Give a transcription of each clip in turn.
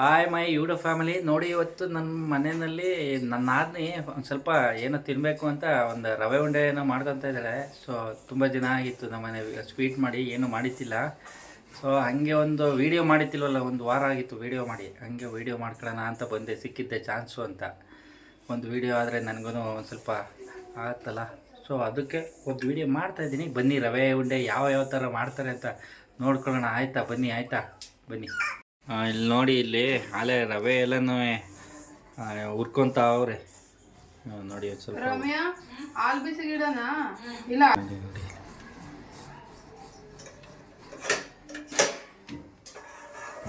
Hi my YouTube family ನೋಡಿ, ಇವತ್ತು ನನ್ನ ಮನೆಯಲ್ಲಿ ನನ್ನ ಆದ್ನಿ ಒಂದು ಸ್ವಲ್ಪ ಏನೋ ತಿನ್ನಬೇಕು ಅಂತ ಒಂದು ರವೆ ಉಂಡೆ ಏನೋ ಮಾಡ್ಕೊತ ಇದ್ದಾಳೆ. ಸೊ ತುಂಬ ದಿನ ಆಗಿತ್ತು ನಮ್ಮ ಮನೆ ಸ್ವೀಟ್ ಮಾಡಿ ಏನು ಮಾಡಿತ್ತಿಲ್ಲ ಸೊ ಹಾಗೆ ಒಂದು ವಿಡಿಯೋ ಮಾಡಿತಿಲ್ವಲ್ಲ ಒಂದು ವಾರ ಆಗಿತ್ತು ವಿಡಿಯೋ ಮಾಡಿ. ಹಾಗೆ ವಿಡಿಯೋ ಮಾಡ್ಕೊಳ್ಳೋಣ ಅಂತ ಬಂದೆ. ಸಿಕ್ಕಿದ್ದೆ ಚಾನ್ಸು ಅಂತ. ಒಂದು ವಿಡಿಯೋ ಆದರೆ ನನಗೂ ಒಂದು ಸ್ವಲ್ಪ ಆಗತ್ತಲ್ಲ ಸೊ ಅದಕ್ಕೆ ಒಂದು ವಿಡಿಯೋ ಮಾಡ್ತಾಯಿದ್ದೀನಿ ಬನ್ನಿ, ರವೆ ಉಂಡೆ ಯಾವ ಯಾವ ಥರ ಮಾಡ್ತಾರೆ ಅಂತ ನೋಡ್ಕೊಳ್ಳೋಣ. ಆಯಿತಾ? ಬನ್ನಿ ಆಯಿತಾ? ಬನ್ನಿ. ಇಲ್ಲಿ ನೋಡಿ ಇಲ್ಲಿ ಅಲೆ ರವೆ ಎಲ್ಲನೂ ಹುರ್ಕೊಂತ ಅವ್ರೆ. ನೋಡಿ ಒಂದ್ ಸ್ವಲ್ಪ. ರಮ್ಯಾ ಹಾಲ್ ಇಲ್ಲ.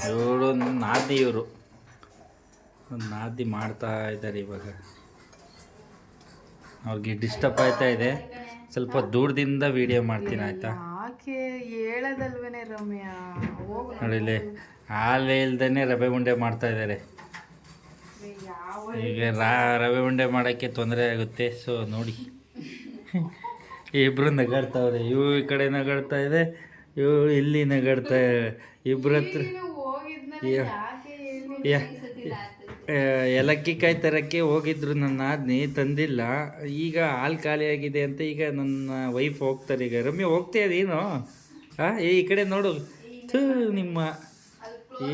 ಇವರು ನಾದಿ ಇವರು. ನಾದಿ ಮಾಡ್ತಾ ಇದ್ದಾರೆ ಇವಾಗ. ಅವ್ರಿಗೆ ಡಿಸ್ಟರ್ಬ್ ಆಯ್ತಾ ಇದೆ. ಸ್ವಲ್ಪ ದೂರದಿಂದ ವಿಡಿಯೋ ಮಾಡ್ತೀನಿ ಆಯ್ತಾ? ಹೇಳದಲ್ವೇನೆ ರಮ್ಯಾ? ಹೋಗು ನೋಡಿ ಇಲ್ಲಿ. ಹಾಲೇ ಇಲ್ದೇ ರವೆ ಉಂಡೆ ಮಾಡ್ತಾ ಇದ್ದಾರೆ. ಈಗ ರಾ ರವೆ ಉಂಡೆ ಮಾಡೋಕ್ಕೆ ತೊಂದರೆ ಆಗುತ್ತೆ. ಸೊ ನೋಡಿ. ಇಬ್ಬರು ನಗಾಡ್ತಾವ್ರೆ ಇವು ಈ ಕಡೆ ನಗಾಡ್ತಾ ಇದೆ ಇವು ಇಲ್ಲಿ ನಗಾಡ್ತಾ ಇಬ್ಬರ ಹತ್ರ ಏಲಕ್ಕಿ ಕಾಯಿ ತರಕ್ಕೆ ಹೋಗಿದ್ರು ನನ್ನ ಆದ್ನಿ ತಂದಿಲ್ಲ. ಈಗ ಹಾಲು ಖಾಲಿಯಾಗಿದೆ ಅಂತ ಈಗ ನನ್ನ ವೈಫ್ ಹೋಗ್ತಾರೆ. ಈಗ ರಮ್ಯ ಹೋಗ್ತೀಯ ನೀನು? ಹಾ ಈ ಕಡೆ ನೋಡು. ಥೂ ನಿಮ್ಮ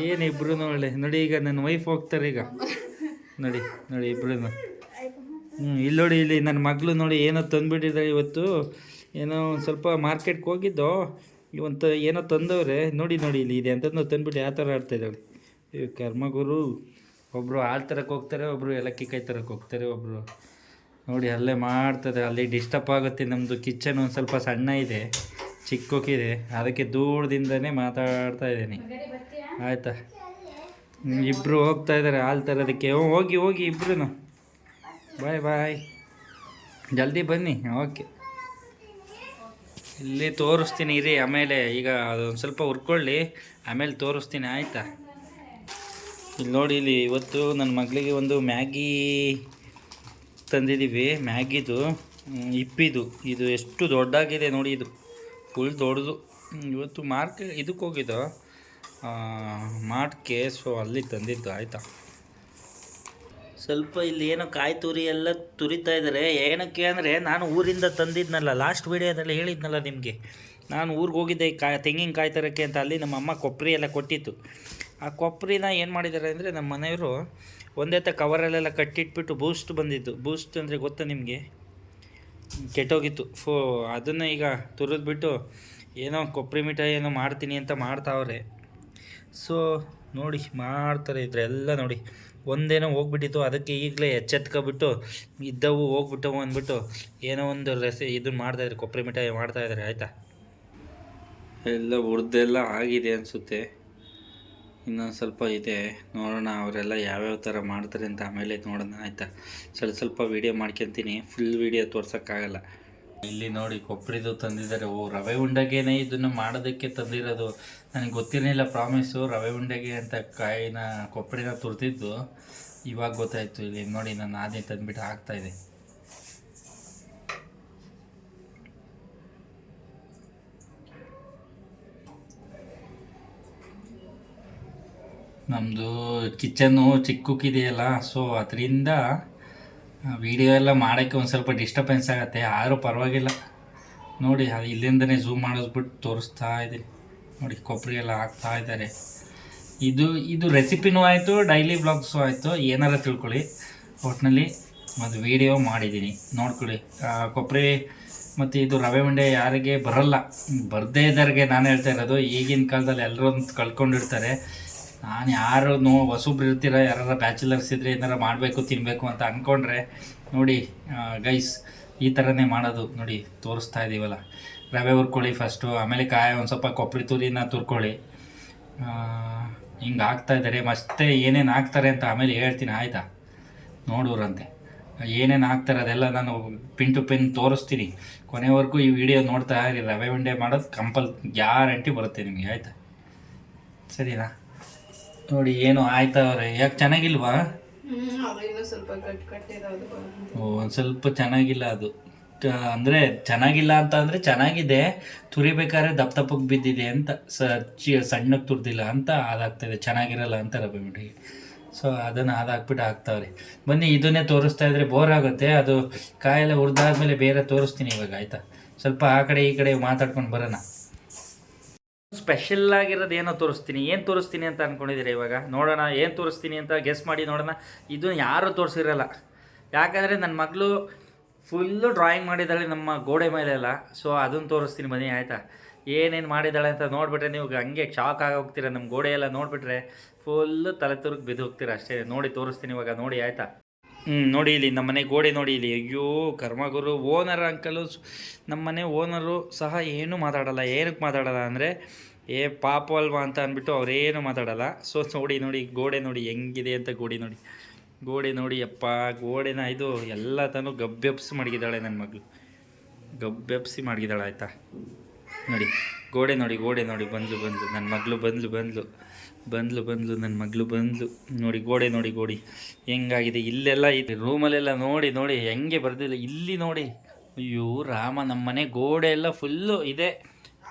ಏನಿಬ್ರು ಒಳ್ಳೆ. ನೋಡಿ ಈಗ ನನ್ನ ವೈಫ್ ಹೋಗ್ತಾರೆ ಈಗ. ನೋಡಿ ನೋಡಿ ಇಬ್ರು ಹ್ಞೂ ಇಲ್ಲಿ ನೋಡಿ, ಇಲ್ಲಿ ನನ್ನ ಮಗಳು ನೋಡಿ ಏನೋ ತಂದುಬಿಟ್ಟಿದ್ದಾರೆ ಇವತ್ತು. ಏನೋ ಒಂದು ಸ್ವಲ್ಪ ಮಾರ್ಕೆಟ್ಗೆ ಹೋಗಿದ್ದೋ. ಇವಂತ ಏನೋ ತಂದವ್ರೆ. ನೋಡಿ ನೋಡಿ, ಇಲ್ಲಿ ಇದೆ ಅಂತಂದು ತಂದ್ಬಿಟ್ಟು ಯಾವ ಥರ ಆಡ್ತಾ ಇದ್ದಾಳೆ. ಈ ಕರ್ಮಗುರು. ಒಬ್ಬರು ಹಾಲು ಹೋಗ್ತಾರೆ ಒಬ್ಬರು ಎಲಕ್ಕಿ ಕೈ ತರಕ್ಕೆ ಹೋಗ್ತಾರೆ ಒಬ್ಬರು ನೋಡಿ, ಅಲ್ಲೇ ಮಾಡ್ತದೆ. ಅಲ್ಲಿ ಡಿಸ್ಟರ್ಬ್ ಆಗುತ್ತೆ ನಮ್ಮದು ಕಿಚನ್ ಒಂದು ಸ್ವಲ್ಪ ಸಣ್ಣ ಇದೆ, ಚಿಕ್ಕೋಕಿದೆ. ಅದಕ್ಕೆ ದೂರದಿಂದನೇ ಮಾತಾಡ್ತಾ ಇದ್ದೀನಿ. ಆಯಿತಾ? ಇಬ್ಬರು ಹೋಗ್ತಾ ಇದ್ದಾರೆ ಹಾಲು ತರೋದಕ್ಕೆ. ಹೋಗಿ ಹೋಗಿ ಇಬ್ರು ಬಾಯ್ ಬಾಯ್. ಜಲ್ದಿ ಬನ್ನಿ, ಓಕೆ. ಇಲ್ಲಿ ತೋರಿಸ್ತೀನಿ, ಇರಿ, ಆಮೇಲೆ ಈಗ ಅದೊಂದು ಸ್ವಲ್ಪ ಹುರ್ಕೊಳ್ಳಿ, ಆಮೇಲೆ ತೋರಿಸ್ತೀನಿ, ಆಯಿತಾ? ಇಲ್ಲಿ ನೋಡಿ, ಇಲ್ಲಿ ಇವತ್ತು ನನ್ನ ಮಗಳಿಗೆ ಒಂದು ಮ್ಯಾಗಿ ತಂದಿದ್ದೀವಿ ಮ್ಯಾಗಿದು ಇಪ್ಪಿದು. ಇದು ಎಷ್ಟು ದೊಡ್ಡಾಗಿದೆ ನೋಡಿ, ಇದು. ಫುಲ್ ದೊಡ್ಡದು. ಇವತ್ತು ಮಾರ್ಕ್ ಇದಕ್ಕೆ ಹೋಗಿದ್ದು ಮಾರ್ಟ್ಗೆ ಸೊ ಅಲ್ಲಿ ತಂದಿದ್ದು, ಆಯಿತಾ? ಸ್ವಲ್ಪ ಇಲ್ಲಿ ಏನೋ ಕಾಯಿ ತುರಿ ಎಲ್ಲ ತುರಿತಾ ಇದ್ದಾರೆ ಏನಕ್ಕೆ ಅಂದರೆ, ನಾನು ಊರಿಂದ ತಂದಿದ್ನಲ್ಲ ಲಾಸ್ಟ್ ವೀಡಿಯೋದಲ್ಲಿ ಹೇಳಿದ್ನಲ್ಲ ನಿಮಗೆ. ನಾನು ಊರಿಗೆ ಹೋಗಿದ್ದೆ ಕಾಯಿ ತರೋಕ್ಕೆ ಅಂತ. ಅಲ್ಲಿ ನಮ್ಮ ಅಮ್ಮ ಕೊಬ್ಬರಿ ಎಲ್ಲ ಕೊಟ್ಟಿತ್ತು. ಆ ಕೊಬ್ಬರಿನ ಏನು ಮಾಡಿದ್ದಾರೆ ಅಂದರೆ, ನಮ್ಮ ಮನೆಯವರು ಒಂದೇ ತ ಕವರಲ್ಲೆಲ್ಲ ಕಟ್ಟಿಟ್ಬಿಟ್ಟು ಬೂಸ್ಟ್ ಬಂದಿದ್ದು. ಬೂಸ್ಟ್ ಅಂದರೆ ಗೊತ್ತಾ ನಿಮಗೆ? ಕೆಟ್ಟೋಗಿತ್ತು. ಫೋ, ಅದನ್ನು ಈಗ ತುರಿದ್ಬಿಟ್ಟು ಏನೋ ಕೊಬ್ಬರಿ ಮಿಠಾಯಿ ಏನೋ ಮಾಡ್ತೀನಿ ಅಂತ ಮಾಡ್ತಾವ್ರೆ. ಸೊ, ನೋಡಿ, ಮಾಡ್ತಾರೆ ಇದ್ರೆಲ್ಲ ನೋಡಿ. ಒಂದೇನೋ ಹೋಗ್ಬಿಟ್ಟಿತ್ತು, ಅದಕ್ಕೆ ಈಗಲೇ ಎಚ್ಚೆತ್ಕೊಬಿಟ್ಟು, ಇದ್ದವು ಹೋಗ್ಬಿಟ್ಟವು ಅಂದ್ಬಿಟ್ಟು, ಏನೋ ಒಂದು ರೆಸಿ ಇದನ್ನ ಮಾಡ್ತಾಯಿದ್ರು ಕೊಬ್ಬರಿ ಮಿಠಾಯಿ ಮಾಡ್ತಾಯಿದ್ದಾರೆ ಆಯಿತಾ? ಎಲ್ಲ ಉರ್ದೆಲ್ಲ ಆಗಿದೆ ಅನಿಸುತ್ತೆ. ಇನ್ನೊಂದು ಸ್ವಲ್ಪ ಇದೆ, ನೋಡೋಣ ಅವರೆಲ್ಲ ಯಾವ್ಯಾವ ಥರ ಮಾಡ್ತಾರೆ ಅಂತ ಆಮೇಲೆ ನೋಡೋಣ, ಆಯಿತಾ? ಸ್ವಲ್ಪ ಸ್ವಲ್ಪ ವೀಡಿಯೋ ಮಾಡ್ಕೊತೀನಿ. ಫುಲ್ ವೀಡಿಯೋ ತೋರ್ಸೋಕ್ಕಾಗಲ್ಲ. ಇಲ್ಲಿ ನೋಡಿ ಕೊಬ್ಬರಿದು ತಂದಿದ್ದಾರೆ. ಓ, ರವೆ ಉಂಡೆಗೇನೆ ಇದನ್ನು ಮಾಡೋದಕ್ಕೆ ತಂದಿರೋದು. ನನಗೆ ಗೊತ್ತಿರಲಿಲ್ಲ ಪ್ರಾಮಿಸು ರವೆ ಉಂಡೆಗೆ ಅಂತ ಕಾಯಿನ ಕೊಬ್ಬರಿನ ತುರ್ತಿದ್ದು ಇವಾಗ ಗೊತ್ತಾಯಿತು. ಇಲ್ಲಿ ನೋಡಿ, ನಾನು ಆದಿ ತಂದ್ಬಿಟ್ಟು ಹಾಕ್ತಾ ಇದೆ ನಮ್ಮದು ಕಿಚನ್ನು ಚಿಕ್ಕಕ್ಕಿದೆಯಲ್ಲ ಸೊ ಅದರಿಂದ ವಿಡಿಯೋ ಎಲ್ಲ ಮಾಡೋಕ್ಕೆ ಒಂದು ಸ್ವಲ್ಪ ಡಿಸ್ಟರ್ಬೆನ್ಸ್ ಆಗುತ್ತೆ, ಆದರೂ ಪರವಾಗಿಲ್ಲ. ನೋಡಿ, ಅದು ಇಲ್ಲಿಂದನೇ ಝೂಮ್ ಮಾಡಿಸ್ಬಿಟ್ಟು ತೋರಿಸ್ತಾ ಇದ್ದೀನಿ. ನೋಡಿ, ಕೊಬ್ಬರಿ ಎಲ್ಲ ಹಾಕ್ತಾ ಇದ್ದಾರೆ. ಇದು ಇದು ರೆಸಿಪಿನೂ ಆಯಿತು ಡೈಲಿ ಬ್ಲಾಗ್ಸು ಆಯಿತು, ಏನಾರ ತಿಳ್ಕೊಳ್ಳಿ. ಒಟ್ಟಿನಲ್ಲಿ ಒಂದು ವಿಡಿಯೋ ಮಾಡಿದ್ದೀನಿ. ನೋಡ್ಕೊಳ್ಳಿ. ಕೊಬ್ಬರಿ ಮತ್ತು ಇದು ರವೆ ಉಂಡೆ ಯಾರಿಗೆ ಬರಲ್ಲ. ಬರದೇ ಇದ್ದವ್ರಿಗೆ ನಾನು ಹೇಳ್ತಾ ಇರೋದು, ಈಗಿನ ಕಾಲದಲ್ಲಿ ಎಲ್ಲರೂ ಕಳ್ಕೊಂಡಿರ್ತಾರೆ. ನಾನು ಯಾರು ನೋ ಹೊಸಬ್ರು ಇರ್ತೀರ ಯಾರು ಬ್ಯಾಚುಲರ್ಸ್ ಇದ್ದರೆ ಏನಾರು ಮಾಡಬೇಕು ತಿನ್ನಬೇಕು ಅಂತ ಅಂದ್ಕೊಂಡ್ರೆ ನೋಡಿ ಗೈಸ್ ಈ ಥರನೇ ಮಾಡೋದು ನೋಡಿ, ತೋರಿಸ್ತಾ ಇದ್ದೀವಲ್ಲ ರವೆ ಹುರ್ಕೊಳ್ಳಿ ಫಸ್ಟು ಆಮೇಲೆ ಕಾಯಿ ಒಂದು ಸ್ವಲ್ಪ ಕೊಬ್ಬರಿ ತುರಿನ ತುರ್ಕೊಳ್ಳಿ. ಹಿಂಗೆ ಹಾಕ್ತಾ ಇದ್ದಾರೆ ಮತ್ತೆ ಏನೇನು ಹಾಕ್ತಾರೆ ಅಂತ ಆಮೇಲೆ ಹೇಳ್ತೀನಿ, ಆಯಿತಾ? ನೋಡೋರಂತೆ. ಏನೇನು ಹಾಕ್ತಾರೆ ಅದೆಲ್ಲ ನಾನು ಪಿನ್ ಟು ಪಿನ್ ತೋರಿಸ್ತೀನಿ. ಕೊನೆವರೆಗೂ ಈ ವಿಡಿಯೋ ನೋಡ್ತಾ ಇರಿ, ರವೆ ಉಂಡೆ ಮಾಡೋದು ಕಂಪಲ್ ಗ್ಯಾರಂಟಿ ಬರುತ್ತೆ ನಿಮಗೆ, ಆಯಿತಾ? ಸರಿನಾ? ನೋಡಿ ಏನು ಆಯ್ತವ್ರೆ ಯಾಕೆ ಚೆನ್ನಾಗಿಲ್ವಾ? ಒಂದು ಸ್ವಲ್ಪ ಚೆನ್ನಾಗಿಲ್ಲ ಅದು. ಅಂದರೆ ಚೆನ್ನಾಗಿಲ್ಲ ಅಂತ ಅಂದರೆ ಚೆನ್ನಾಗಿದೆ. ತುರಿಬೇಕಾದ್ರೆ ದಪ್ಪ ದಪ್ಪಗೆ ಬಿದ್ದಿದೆ ಅಂತ ಸ ಸಣ್ಣಕ್ಕೆ ತುರ್ದಿಲ್ಲ ಅಂತ ಅದಾಗ್ತದೆ. ಚೆನ್ನಾಗಿರಲ್ಲ ಅಂತ ರಬ್ಬೆ ಮಿಠಾಯಿ ಸೊ ಅದನ್ನು ಅದಾಕ್ಬಿಟ್ಟು ಹಾಕ್ತಾವ್ರಿ. ಬನ್ನಿ ಇದನ್ನೇ ತೋರಿಸ್ತಾ ಇದ್ರೆ ಬೋರ್ ಆಗುತ್ತೆ. ಅದು ಕಾಯೆಲ್ಲ ಹುರಿದಾದ್ಮೇಲೆ ಬೇರೆ ತೋರಿಸ್ತೀನಿ ಇವಾಗ ಆಯಿತಾ? ಸ್ವಲ್ಪ ಆ ಕಡೆ ಈ ಕಡೆ ಮಾತಾಡ್ಕೊಂಡು ಬರೋಣ. ಸ್ಪೆಷಲ್ ಆಗಿರೋದು ಏನೋ ತೋರಿಸ್ತೀನಿ. ಏನು ತೋರಿಸ್ತೀನಿ ಅಂತ ಅಂದ್ಕೊಂಡಿದ್ದೀರಿ ಇವಾಗ? ನೋಡೋಣ, ಏನು ತೋರಿಸ್ತೀನಿ ಅಂತ ಗೆಸ್ ಮಾಡಿ ನೋಡೋಣ. ಇದು ಯಾರೂ ತೋರಿಸಿರಲ್ಲ. ಯಾಕಂದರೆ ನನ್ನ ಮಗಳು ಫುಲ್ಲು ಡ್ರಾಯಿಂಗ್ ಮಾಡಿದ್ದಾಳೆ ನಮ್ಮ ಗೋಡೆ ಮೇಲೆಲ್ಲ ಸೊ ಅದನ್ನು ತೋರಿಸ್ತೀನಿ ಬನ್ನಿ, ಆಯಿತಾ? ಏನೇನು ಮಾಡಿದ್ದಾಳೆ ಅಂತ ನೋಡಿಬಿಟ್ರೆ ನೀವು ಹಂಗೆ ಶಾಕ್ ಆಗಿ ಹೋಗ್ತೀರ ನಮ್ಮ ಗೋಡೆ ಎಲ್ಲ ನೋಡಿಬಿಟ್ರೆ. ಫುಲ್ಲು ತಲೆ ತುರುಗಿ ಬಿದ್ದು ಹೋಗ್ತೀರ ಅಷ್ಟೇ. ನೋಡಿ, ತೋರಿಸ್ತೀನಿ ಇವಾಗ, ನೋಡಿ, ಆಯಿತಾ? ಹ್ಞೂ ನೋಡಿ ಇಲ್ಲಿ, ನಮ್ಮ ಮನೆ ಗೋಡೆ ನೋಡಿ ಇಲ್ಲಿ. ಅಯ್ಯೋ, ಕರ್ಮಗುರು, ಓನರ್ ಅಂಕಲು ನಮ್ಮ ಮನೆ ಓನರು ಸಹ ಏನೂ ಮಾತಾಡಲ್ಲ. ಏನಕ್ಕೆ ಮಾತಾಡಲ್ಲ ಅಂದರೆ, ಏ, ಪಾಪ ಅಲ್ವಾ ಅಂತ ಅಂದ್ಬಿಟ್ಟು ಅವರೇನು ಮಾತಾಡಲ್ಲ. ಸೊ, ನೋಡಿ ನೋಡಿ, ಗೋಡೆ ನೋಡಿ, ಹೆಂಗಿದೆ ಅಂತ ಗೋಡೆ ನೋಡಿ. ಗೋಡೆ ನೋಡಿ, ಅಪ್ಪ, ಗೋಡೆನ ಇದು ಎಲ್ಲ ತಾನು ಗಬ್ಬೆಪ್ಸಿ ಮಡಗಿದ್ದಾಳೆ ನನ್ನ ಮಗಳು. ಗಬ್ಬೆಪ್ಸಿ ಮಡಗಿದ್ದಾಳೆ, ಆಯಿತಾ? ನೋಡಿ, ಗೋಡೆ ನೋಡಿ ಗೋಡೆ ನೋಡಿ, ಬಂದ್ಲು ಬಂದ್ಲು ನನ್ನ ಮಗಳು ಬಂದ್ಲು ಬಂದ್ಲು. ಬಂದ್ಲು ಬಂದ್ಲು ನನ್ನ ಮಗಳು ಬಂದ್ಲು. ನೋಡಿ ಗೋಡೆ ನೋಡಿ ಗೋಡಿ. ಹೆಂಗಾಗಿದೆ? ಇಲ್ಲೆಲ್ಲ ಇದೆ ರೂಮಲ್ಲೆಲ್ಲ ನೋಡಿ ನೋಡಿ ಹೆಂಗೆ ಬರ್ದಿಲ್ಲ ಇಲ್ಲಿ ನೋಡಿ. ಅಯ್ಯೋ ರಾಮ ನಮ್ಮ ಮನೆ ಗೋಡೆ ಎಲ್ಲ ಫುಲ್ಲು ಇದೆ.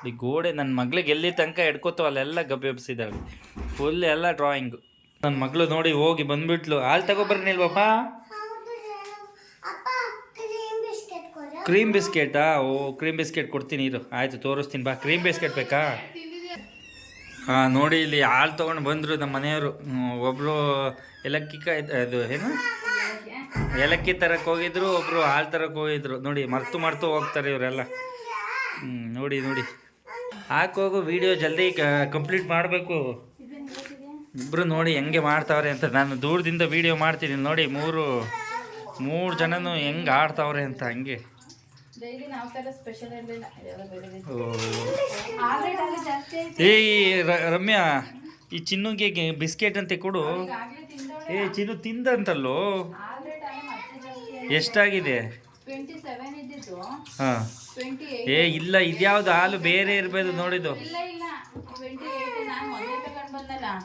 ಈ ಗೋಡೆ ನನ್ನ ಮಗಳಿಗೆ ಎಲ್ಲಿ ತನಕ ಹಿಡ್ಕೋತೋ ಅಲ್ಲೆಲ್ಲ ಗಬ್ಬೆ ಎಬ್ಸಿದ್ದಾಳೆ ಫುಲ್ ಎಲ್ಲ ಡ್ರಾಯಿಂಗು ನನ್ನ ಮಗಳು ನೋಡಿ ಹೋಗಿ ಬಂದ್ಬಿಟ್ಲು. ಹಾಲು ತಗೊಬರ್ನಿಲ್ವಪ್ಪ ಕ್ರೀಮ್ ಬಿಸ್ಕೆಟಾ ಓ ಕ್ರೀಮ್ ಬಿಸ್ಕೆಟ್ ಕೊಡ್ತೀನಿ ಇರು. ಆಯಿತು ತೋರಿಸ್ತೀನಿ. ಬಾ ಕ್ರೀಮ್ ಬಿಸ್ಕೆಟ್ ಬೇಕಾ? ನೋಡಿ ಇಲ್ಲಿ ಹಾಲು ತಗೊಂಡು ಬಂದರು ನಮ್ಮ ಮನೆಯವರು. ಒಬ್ರು ಏಲಕ್ಕಿ ಕಾಯಿ ಅದು ಏನು? ಏಲಕ್ಕಿ ತರಕ್ಕೆ ಹೋಗಿದ್ರು ಒಬ್ಬರು ಹಾಲು ತರಕ್ಕೆ ಹೋಗಿದ್ರು. ನೋಡಿ, ಮರ್ತು ಮರ್ತು ಹೋಗ್ತಾರೆ ಇವರೆಲ್ಲ. ನೋಡಿ ನೋಡಿ. ಹಾಕೋಗು ವಿಡಿಯೋ ಜಲ್ದಿ ಕಂಪ್ಲೀಟ್ ಮಾಡಬೇಕು. ಇಬ್ಬರು ನೋಡಿ ಹೆಂಗೆ ಮಾಡ್ತಾವ್ರೆ ಅಂತ. ನಾನು ದೂರದಿಂದ ವಿಡಿಯೋ ಮಾಡ್ತೀನಿ. ನೋಡಿ, ಮೂರು ಮೂರು ಜನನು ಹೆಂಗೆ ಆಡ್ತಾವ್ರೆ ಅಂತ ಹಂಗೆ. ಏಯ್ ರಮ್ಯಾ ಈ ಚಿನ್ನುಗೆ ಬಿಸ್ಕೆಟ್ ಅಂತ ಕೊಡು. ಏ ಚಿನ್ನು ತಿಂದಂತಲ್ಲೋ? ಎಷ್ಟಾಗಿದೆ? ಹಾಂ. ಏ ಇಲ್ಲ ಇದ್ಯಾವ್ದು ಹಾಲು ಬೇರೆ ಇರ್ಬೋದು ನೋಡಿದ್ದು.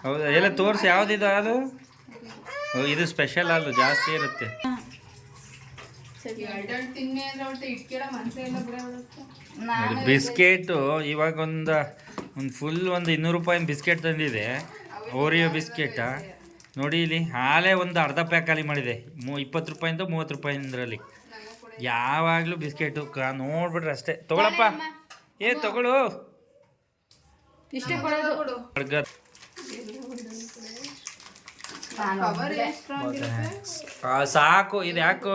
ಹೌದಾ? ಎಲ್ಲ ತೋರಿಸಿ ಯಾವ್ದಿದು ಹಾಲು? ಇದು ಸ್ಪೆಷಲ್ ಹಾಲು ಜಾಸ್ತಿ ಇರುತ್ತೆ ಎರಡೆರಡು ತಿನ್ನಿ ಅಂದ್ರೆ ಅವಳು ಇಟ್ಕೆಲ್ಲ ಮನಸ್ಸೇ ಇಲ್ಲ ಬಿಡ ನೋಡಿ, ಬಿಸ್ಕೆಟು ಇವಾಗ ಒಂದು ಒಂದು ಫುಲ್ ಒಂದು ಇನ್ನೂರು ರೂಪಾಯಿ ಬಿಸ್ಕೆಟ್ ತಂದಿದೆ. Oreo biscuit. ನೋಡಿ ಇಲ್ಲಿ ಹಾಲೇ ಒಂದು ಅರ್ಧ ಪ್ಯಾಕ್ ಖಾಲಿ ಮಾಡಿದೆ. ಮೂ ಇಪ್ಪತ್ತು ರೂಪಾಯಿಂದ ಮೂವತ್ತು ರೂಪಾಯಿಂದ್ರಲ್ಲಿ. ಯಾವಾಗಲೂ ಬಿಸ್ಕೆಟು ಕಾ ನೋಡ್ಬಿಟ್ರೆ ಅಷ್ಟೇ. ತಗೊಳಪ್ಪ. ಏ ತಗೊಳು ಇಷ್ಟೇ ಕೊಡೋದು ಕೊಡು ಅಡ್ಗ ಆ, ಸಾಕು ಇದು ಯಾಕೋ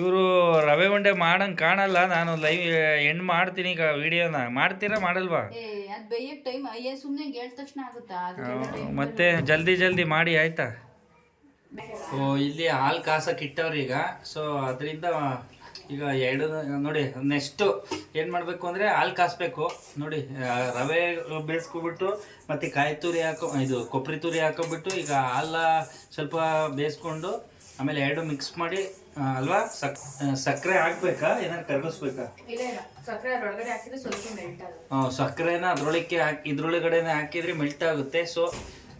ಇವರು ರವೆ ಉಂಡೆ ಮಾಡಂಗೆ ಕಾಣಲ್ಲ. ನಾನು ಲೈವ್ ಎಂಡ್ ಮಾಡ್ತೀನಿ ಈಗ ವಿಡಿಯೋನ. ಮಾಡ್ತೀರಾ ಮಾಡಲ್ವಾ? ಏ ಅದ್ ಬೇಯಕ್ ಟೈಮ್ ಅಯ್ಯ ಸುಮ್ನೆ ಹೇಳಿದ ತಕ್ಷಣ ಆಗುತ್ತಾ. ಮತ್ತೆ ಜಲ್ದಿ ಜಲ್ದಿ ಮಾಡಿ ಆಯ್ತಾ? ಓ ಇಲ್ಲಿ ಹಾಲು ಕಾಸಕ್ಕೆ ಇಟ್ಟವ್ರೀಗ ಈಗ. ಸೊ ಅದರಿಂದ ಈಗ ಎರಡು ನೋಡಿ ನೆಕ್ಸ್ಟು ಏನು ಮಾಡಬೇಕು ಅಂದರೆ ಹಾಲು ಕಾಸಬೇಕು. ನೋಡಿ ರವೆ ಬೇಯಿಸ್ಕೊಬಿಟ್ಟು ಮತ್ತು ಕಾಯಿ ತುರಿ ಹಾಕೋ ಇದು ಕೊಬ್ಬರಿ ತುರಿ ಹಾಕೊಬಿಟ್ಟು ಈಗ ಹಾಲ ಸ್ವಲ್ಪ ಬೇಯಿಸ್ಕೊಂಡು ಆಮೇಲೆ ಎರಡು ಮಿಕ್ಸ್ ಮಾಡಿ ಅಲ್ವಾ? ಸಕ್ ಸಕ್ಕರೆ ಹಾಕ್ಬೇಕಾ? ಏನಾದ್ರು ಕರಗಿಸ್ಬೇಕಾ? ಆ, ಸಕ್ಕರೆನ ಅದ್ರೊಳಕ್ಕೆ ಹಾಕಿ ಇದ್ರೊಳಗಡೆನೆ ಹಾಕಿದ್ರೆ ಮೆಲ್ಟ್ ಆಗುತ್ತೆ. ಸೊ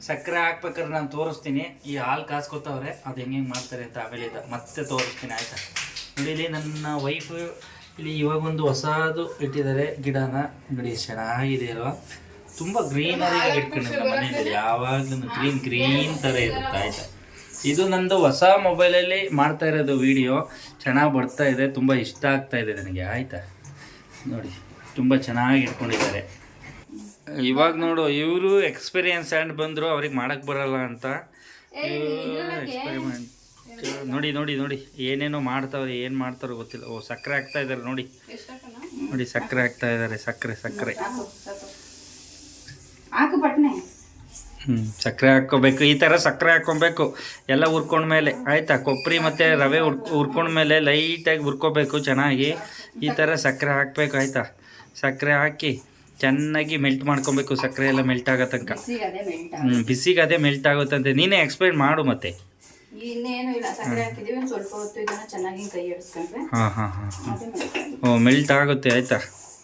ಸಕ್ಕರೆ ಹಾಕ್ಬೇಕಾದ್ರೆ ನಾನು ತೋರಿಸ್ತೀನಿ. ಈ ಹಾಲು ಕಾಸ್ಕೊತಾವ್ರೆ ಅದು ಹೆಂಗೆ ಹೆಂಗೆ ಮಾಡ್ತಾರೆ ಅಂತ ಆಮೇಲೆ ಮತ್ತೆ ತೋರಿಸ್ತೀನಿ ಆಯ್ತಾ? ನೋಡಿ ಇಲ್ಲಿ ನನ್ನ ವೈಫ್ ಇಲ್ಲಿ ಇವಾಗ ಒಂದು ಹೊಸದು ಇಟ್ಟಿದ್ದಾರೆ. ಗಿಡನ ನೋಡಿ ಚೆನ್ನಾಗಿದೆ ಅಲ್ವಾ? ತುಂಬ ಗ್ರೀನರಿ ಆಗಿ ಇಟ್ಕೊಂಡಿದ್ದೆ ನಮ್ಮ ಮನೇಲಿ ಯಾವಾಗಲೂ ಗ್ರೀನ್ ಗ್ರೀನ್ ಥರ ಇರುತ್ತೆ ಆಯ್ತಾ? ಇದು ನಂದು ಹೊಸ ಮೊಬೈಲಲ್ಲಿ ಮಾಡ್ತಾ ಇರೋದು ವಿಡಿಯೋ ಚೆನ್ನಾಗಿ ಬರ್ತಾ ಇದೆ ತುಂಬ ಇಷ್ಟ ಆಗ್ತಾ ಇದೆ ನನಗೆ ಆಯ್ತಾ? ನೋಡಿ ತುಂಬ ಚೆನ್ನಾಗಿ ಇಟ್ಕೊಂಡಿದ್ದಾರೆ. ಇವಾಗ ನೋಡು ಇವರು ಎಕ್ಸ್ಪೀರಿಯನ್ಸ್ ಆ್ಯಂಡ್ ಬಂದರು ಅವ್ರಿಗೆ ಮಾಡಕ್ಕೆ ಬರಲ್ಲ ಅಂತ. ಎಕ್ಸ್ಪೆರಿಮೆಂಟ್ ನೋಡಿ ನೋಡಿ ನೋಡಿ. ಏನೇನೋ ಮಾಡ್ತಾವ್ರೆ ಏನು ಮಾಡ್ತಾರೋ ಗೊತ್ತಿಲ್ಲ. ಓ ಸಕ್ಕರೆ ಹಾಕ್ತಾ ಇದ್ದಾರೆ ನೋಡಿ. ನೋಡಿ ಸಕ್ಕರೆ ಹಾಕ್ತಾ ಇದ್ದಾರೆ ಸಕ್ಕರೆ ಸಕ್ಕರೆ. ಹ್ಞೂ ಸಕ್ಕರೆ ಹಾಕ್ಕೋಬೇಕು. ಈ ಥರ ಸಕ್ಕರೆ ಹಾಕ್ಕೊಬೇಕು. ಎಲ್ಲ ಹುರ್ಕೊಂಡ್ಮೇಲೆ ಆಯಿತಾ? ಕೊಬ್ಬರಿ ಮತ್ತು ರವೆ ಹುರ್ ಹುರ್ಕೊಂಡ್ಮೇಲೆ ಲೈಟಾಗಿ ಹುರ್ಕೋಬೇಕು ಚೆನ್ನಾಗಿ. ಈ ಥರ ಸಕ್ಕರೆ ಹಾಕಬೇಕು ಆಯಿತಾ? ಸಕ್ಕರೆ ಹಾಕಿ ಚೆನ್ನಾಗಿ ಮೆಲ್ಟ್ ಮಾಡ್ಕೊಬೇಕು. ಸಕ್ಕರೆ ಎಲ್ಲ ಮೆಲ್ಟ್ ಆಗೋ ತನಕ. ಬಿಸಿಗೆ ಅದೇ ಮೆಲ್ಟ್ ಹ್ಞೂ ಬಿಸಿಗೆ ಅದೇ ಮೆಲ್ಟ್ ಆಗುತ್ತಂತೆ ನೀನೇ ಎಕ್ಸ್ಪ್ಲೈನ್ ಮಾಡು ಮತ್ತೆ. ಇನ್ನೇನು ಇಲ್ಲ ಸಕ್ಕರೆ ಹಾಕಿದೀವಿ ಒಂದು ಸ್ವಲ್ಪ ಹೊತ್ತು ಇದನ್ನ ಚೆನ್ನಾಗಿ ಕೈ ಆಡಿಸ್ಕೊಂಡ್ರೆ ಹಾಂ ಹಾಂ ಹಾಂ. ಓ ಮೆಲ್ಟ್ ಆಗುತ್ತೆ ಆಯಿತಾ?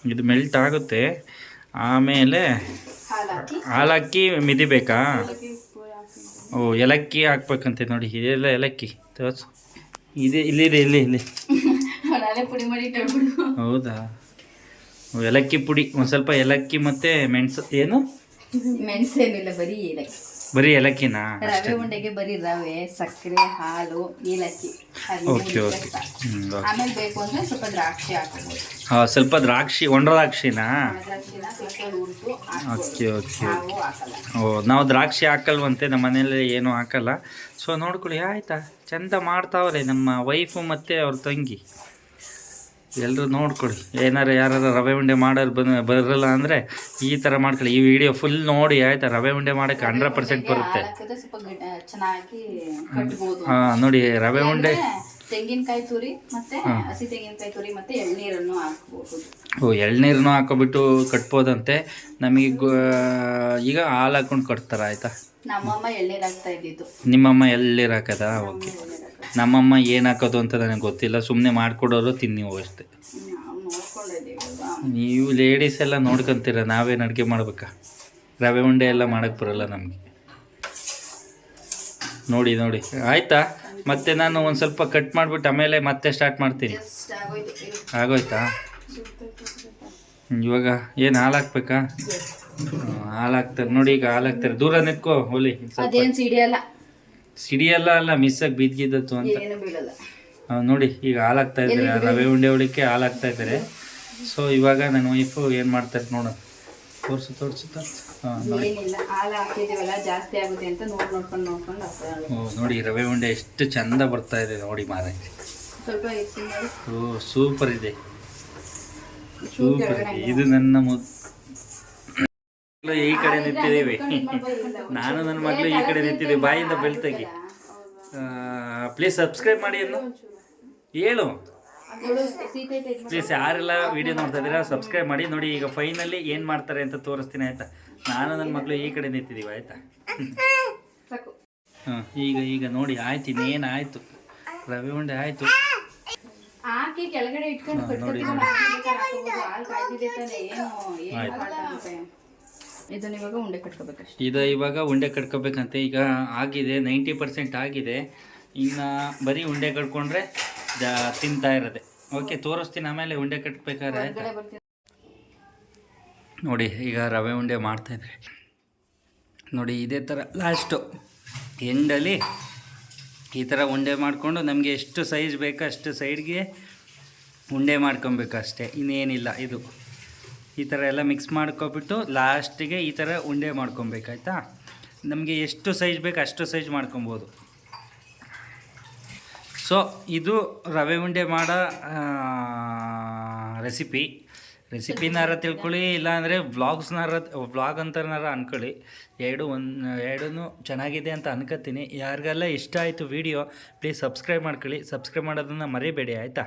ಇದು ಮೆಲ್ಟ್ ಆಗುತ್ತೆ. ಆಮೇಲೆ ಹಾಲಕ್ಕಿ ಹಾಲಾಕಿ ಮಿದಿಬೇಕಾ? ಓ ಏಲಕ್ಕಿ ಹಾಕ್ಬೇಕಂತೆ ನೋಡಿ ಇದೆಲ್ಲ ಏಲಕ್ಕಿ. ತೋರ್ಸು. ಇದೆ ಇಲ್ಲಿದೆ ಇಲ್ಲಿ ಇಲ್ಲಿ. ಹೌದಾ? ಏಲಕ್ಕಿ ಪುಡಿ. ಒಂದು ಸ್ವಲ್ಪ ಏಲಕ್ಕಿ ಮತ್ತು ಮೆಣಸು ಏನು? ಮೆಣಸೇನಿಲ್ಲ ಬರೀ ಏಲಕ್ಕಿ. ಬರೀ ಏಲಕ್ಕಿನ? ರವೆ ಉಂಡೆಗೆ ಬರೀ ರವೆ ಸಕ್ಕರೆ ಹಾಲು ಏಲಕ್ಕಿ. Okay okay. ಆಮೇಲೆ ಬೇಕು ಅಂದ್ರೆ ಸ್ವಲ್ಪ ದ್ರಾಕ್ಷಿ ಹಾಕಬಹುದು ಹಾಂ ಸ್ವಲ್ಪ ದ್ರಾಕ್ಷಿ ಒಣ ದ್ರಾಕ್ಷಿನಾ? ಓಕೆ ಓಕೆ ಓ ನಾವು ದ್ರಾಕ್ಷಿ ಹಾಕಲ್ವಂತೆ ನಮ್ಮ ಮನೆಯಲ್ಲಿ ಏನೂ ಹಾಕಲ್ಲ. ಸೊ ನೋಡ್ಕೊಳ್ಳಿ ಆಯ್ತಾ? ಚಂದ ಮಾಡ್ತಾವ್ರೆ ನಮ್ಮ ವೈಫು ಮತ್ತು ಅವ್ರ ತಂಗಿ. ಎಲ್ಲರೂ ನೋಡ್ಕೊಳ್ಳಿ ಏನಾರು ಯಾರು ರವೆ ಉಂಡೆ ಮಾಡೋರು ಬಂದ ಬರಲ್ಲ ಅಂದರೆ ಈ ಥರ ಮಾಡ್ಕೊಳ್ಳಿ. ಈ ವಿಡಿಯೋ ಫುಲ್ ನೋಡಿ ಆಯ್ತಾ? ರವೆ ಉಂಡೆ ಮಾಡೋಕ್ಕೆ ಹಂಡ್ರೆಡ್ ಪರ್ಸೆಂಟ್ ಬರುತ್ತೆ. ಹಾಂ ನೋಡಿ ರವೆ ಉಂಡೆ ತೆಂಗಿನಕಾಯಿ ತುರಿ ಮತ್ತೆ ಹಸಿ ತೆಂಗಿನಕಾಯಿ ತುರಿ ಮತ್ತೆ ಎಳ್ನೀರನ್ನು ಹಾಕ್ಬೋದು. ಓ ಎಳ್ನೀರನ್ನು ಹಾಕೊಬಿಟ್ಟು ಕಟ್ಬೋದಂತೆ. ನಮಗೆ ಈಗ ಹಾಲು ಹಾಕೊಂಡು ಕಟ್ತಾರೆ ಆಯಿತಾ? ನಮ್ಮಮ್ಮ ಎಳ್ನೀರು ಹಾಕ್ತಾ ಇದ್ದಿದ್ದು. ನಿಮ್ಮಮ್ಮ ಎಳ್ನೀರು ಹಾಕದ? ಓಕೆ. ನಮ್ಮಮ್ಮ ಏನು ಹಾಕೋದು ಅಂತ ನನಗೆ ಗೊತ್ತಿಲ್ಲ. ಸುಮ್ಮನೆ ಮಾಡಿಕೊಡೋರು ತಿನ್ನಿ ಅಷ್ಟೆ. ನಾವು ಲೇಡೀಸ್ ಎಲ್ಲ ನೋಡ್ಕೊಂತೀರ, ನಾವೇನು ಅಡುಗೆ ಮಾಡ್ಬೇಕಾ? ರವೆ ಉಂಡೆ ಎಲ್ಲ ಮಾಡಕ್ಕೆ ಬರೋಲ್ಲ ನಮಗೆ. ನೋಡಿ ನೋಡಿ. ಆಯಿತಾ? ಮತ್ತೆ ನಾನು ಒಂದು ಸ್ವಲ್ಪ ಕಟ್ ಮಾಡಿಬಿಟ್ಟು ಆಮೇಲೆ ಮತ್ತೆ ಸ್ಟಾರ್ಟ್ ಮಾಡ್ತೀನಿ. ಆಗೋಯ್ತಾ? ಇವಾಗ ಏನು ಹಾಲು ಹಾಕ್ಬೇಕಾ? ಹಾಲು ಹಾಕ್ತಾರೆ. ನೋಡಿ, ಈಗ ಹಾಲು ದೂರ ನಿಂತ್ಕೋ ಹೋಲಿ ಸಿಡಿಯಲ್ಲ. ಸಿಡಿಯಲ್ಲ ಅಲ್ಲ ಮಿಸ್ಸಾಗಿ ಬಿದ್ದಿದ್ದತ್ತು ಅಂತ. ಏನು ಬೀಳಲ್ಲ. ಆ, ನೋಡಿ ಈಗ ಹಾಲಾಗ್ತಾ ಇದ್ದಾರೆ. ರವೆ ಉಂಡೆ ಉಳಿಕೆ ಹಾಲಾಗ್ತಾ ಇದ್ದಾರೆ. ಸೊ ಇವಾಗ ನನ್ನ ವೈಫು ಏನು ಮಾಡ್ತಾರೆ ನೋಡೋಣ ತೋರಿಸು ತೋರಿಸು ಹಾಂ ನೋಡಿ. ಏನಿಲ್ಲ ಹಾಲು ಹಾಕಿದೀವಲ್ಲ ಜಾಸ್ತಿ ಆಗುತ್ತೆ ಅಂತ ನೋಡ್ ನೋಡ್ಕೊಂಡು ನೋಡ್ಕೊಂಡು ಹಾಕ್ತಾ ಓ ನೋಡಿ ರವೆ ಉಂಡೆ ಎಷ್ಟು ಚಂದ ಬರ್ತಾ ಇದೆ ನೋಡಿ ಮಾರೆ ಸ್ವಲ್ಪ ಓ ಸೂಪರ್ ಇದೆ. ಸೂಪರ್ ಇದೆ. ಇದು ನನ್ನ ಮುದ್ ಈ ಕಡೆ ನಿಂತಿದ್ದೀವಿ. ನಾನು ನನ್ನ ಮಗಳು ಈ ಕಡೆ ನಿಂತಿದ್ದೀವಿ ಬಾಯಿಂದ ಬೆಳ್ತಾಗಿ ಪ್ಲೀಸ್ ಸಬ್ಸ್ಕ್ರೈಬ್ ಮಾಡಿ ಅನ್ನು. ಹೇಳು. ಪ್ಲೀಸ್ ಯಾರೆಲ್ಲ ವಿಡಿಯೋ ನೋಡ್ತಾ ಇದ್ದೀರಾ ಸಬ್ಸ್ಕ್ರೈಬ್ ಮಾಡಿ. ನೋಡಿ ಈಗ ಫೈನಲ್ಲಿ ಏನು ಮಾಡ್ತಾರೆ ಅಂತ ತೋರಿಸ್ತೀನಿ ಆಯ್ತಾ? ನಾನು ನನ್ನ ಮಗಳು ಈ ಕಡೆ ನಿಂತಿದ್ದೀವಿ ಆಯ್ತಾ? ಹಾಂ ಈಗ ಈಗ ನೋಡಿ ಆಯ್ತು ಇನ್ನೇನು ಆಯಿತು? ರವಿ ಉಂಡೆ ಆಯಿತು. ಹಾಕಿ ಕೆಳಗಡೆ ಇಟ್ಕೊಂಡು ನೋಡಿ, ಇದನ್ನ ಇವಾಗ ಉಂಡೆ ಕಟ್ಕೋಬೇಕಷ್ಟೇ ಇದು ಇವಾಗ ಉಂಡೆ ಕಟ್ಕೋಬೇಕಂತೆ. ಈಗ ಆಗಿದೆ ನೈಂಟಿ ಪರ್ಸೆಂಟ್ ಆಗಿದೆ. ಇನ್ನು ಬರೀ ಉಂಡೆ ಕಟ್ಕೊಂಡ್ರೆ ಜಾ ತಿಂತಾ ಇರೋದೆ. ಓಕೆ ತೋರಿಸ್ತೀನಿ ಆಮೇಲೆ ಉಂಡೆ ಕಟ್ಬೇಕಾದ್ರೆ ನೋಡಿ ಈಗ ರವೆ ಉಂಡೆ ಮಾಡ್ತಾಯಿದ್ರೆ ನೋಡಿ ಇದೇ ಥರ ಲಾಸ್ಟು ಎಂಡಲ್ಲಿ ಈ ಥರ ಉಂಡೆ ಮಾಡಿಕೊಂಡು ನಮಗೆ ಎಷ್ಟು ಸೈಜ್ ಬೇಕೋ ಅಷ್ಟು ಸೈಡ್ಗೆ ಉಂಡೆ ಮಾಡ್ಕೊಬೇಕು ಅಷ್ಟೇ ಇನ್ನೇನಿಲ್ಲ ಇದು. ಈ ಥರ ಎಲ್ಲ ಮಿಕ್ಸ್ ಮಾಡ್ಕೊಬಿಟ್ಟು ಲಾಸ್ಟಿಗೆ ಈ ಥರ ಉಂಡೆ ಮಾಡ್ಕೊಬೇಕಾಯ್ತಾ? ನಮಗೆ ಎಷ್ಟು ಸೈಜ್ ಬೇಕು ಅಷ್ಟು ಸೈಜ್ ಮಾಡ್ಕೊಬೋದು. ಸೊ ಇದು ರವೆ ಉಂಡೆ ಮಾಡೋ ರೆಸಿಪಿ ರೆಸಿಪಿನಾರ ತಿಳ್ಕೊಳ್ಳಿ, ಇಲ್ಲಾಂದರೆ ವ್ಲಾಗ್ಸ್ನಾರ ವ್ಲಾಗ್ ಅಂತನಾರ ಅಂದ್ಕೊಳ್ಳಿ ಎರಡು ಒಂದು ಎರಡೂ ಚೆನ್ನಾಗಿದೆ ಅಂತ ಅನ್ಕೋತೀನಿ ಯಾರಿಗೆಲ್ಲ ಇಷ್ಟ ಆಯಿತು ವಿಡಿಯೋ ಪ್ಲೀಸ್ ಸಬ್ಸ್ಕ್ರೈಬ್ ಮಾಡ್ಕೊಳ್ಳಿ. ಸಬ್ಸ್ಕ್ರೈಬ್ ಮಾಡೋದನ್ನು ಮರಿಬೇಡಿ, ಆಯಿತಾ?